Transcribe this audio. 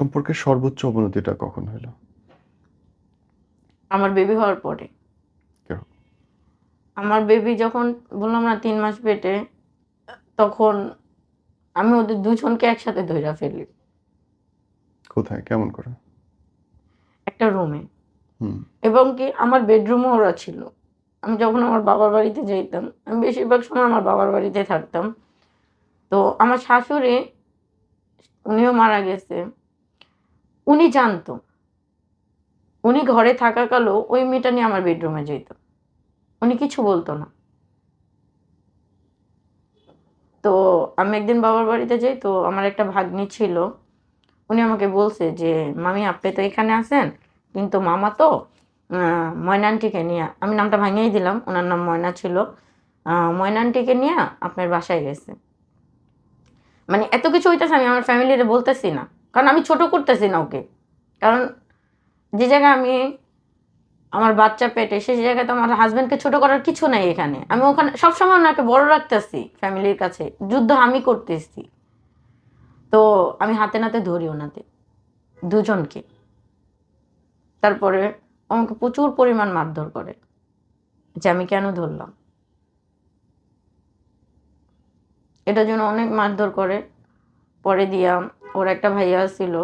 সম্পর্কের সর্বোচ্চ অবনতিটা কখন হলো? আমার বেবি হওয়ার পরে। আমার বেবি যখন বললাম না তিন মাস পেটে তখন আমি ওদের দুজনকে একসাথে ধইরা ফেলি। কোথায়? কেমন করে? একটা রুমে এবং কি আমার বেডরুমও ওরা ছিল। আমি যখন আমার বাবার বাড়িতে যেতাম আমি বেশিরভাগ সময় আমার বাবার বাড়িতে থাকতাম। তো আমার শাশুড়ি উনিও মারা গেছে। উনি জানতো। উনি ঘরে থাকাকালও ওই মেয়েটা নিয়ে আমার বেডরুমে যেত। উনি কিছু বলতো না। তো আমি একদিন বাবার বাড়িতে যাই, তো আমার একটা ভাগ্নি ছিল। উনি আমাকে বলছে যে, মামি, আপনি তো এখানে আছেন, কিন্তু মামা তো ময়নানটিকে নিয়ে, আমি নামটা ভাঙিয়েই দিলাম, ওনার নাম ময়না ছিল। ময়নান্টিকে নিয়ে আপনার বাসায় গেছে। মানে এত কিছু হইতেছে আমি আমার ফ্যামিলিতে বলতেছি না। কারণ আমি ছোট করতেছি না ওকে। কারণ যে জায়গায় আমি আমার বাচ্চা পেটে সেই জায়গায় তো আমার হাজব্যান্ডকে ছোট করার কিছু নাই এখানে। আমি ওখানে সবসময় ওনাকে বড় রাখতেছি ফ্যামিলির কাছে। যুদ্ধ আমি করতেছি। তো আমি হাতে নাতে ধরি ওনাতে দুজনকে। তারপরে আমাকে প্রচুর পরিমাণ মারধর করে, যে আমি কেন ধরলাম? এটার জন্য অনেক মারধর করে। পরে দিয়া ওর একটা ভাইয়া ছিল।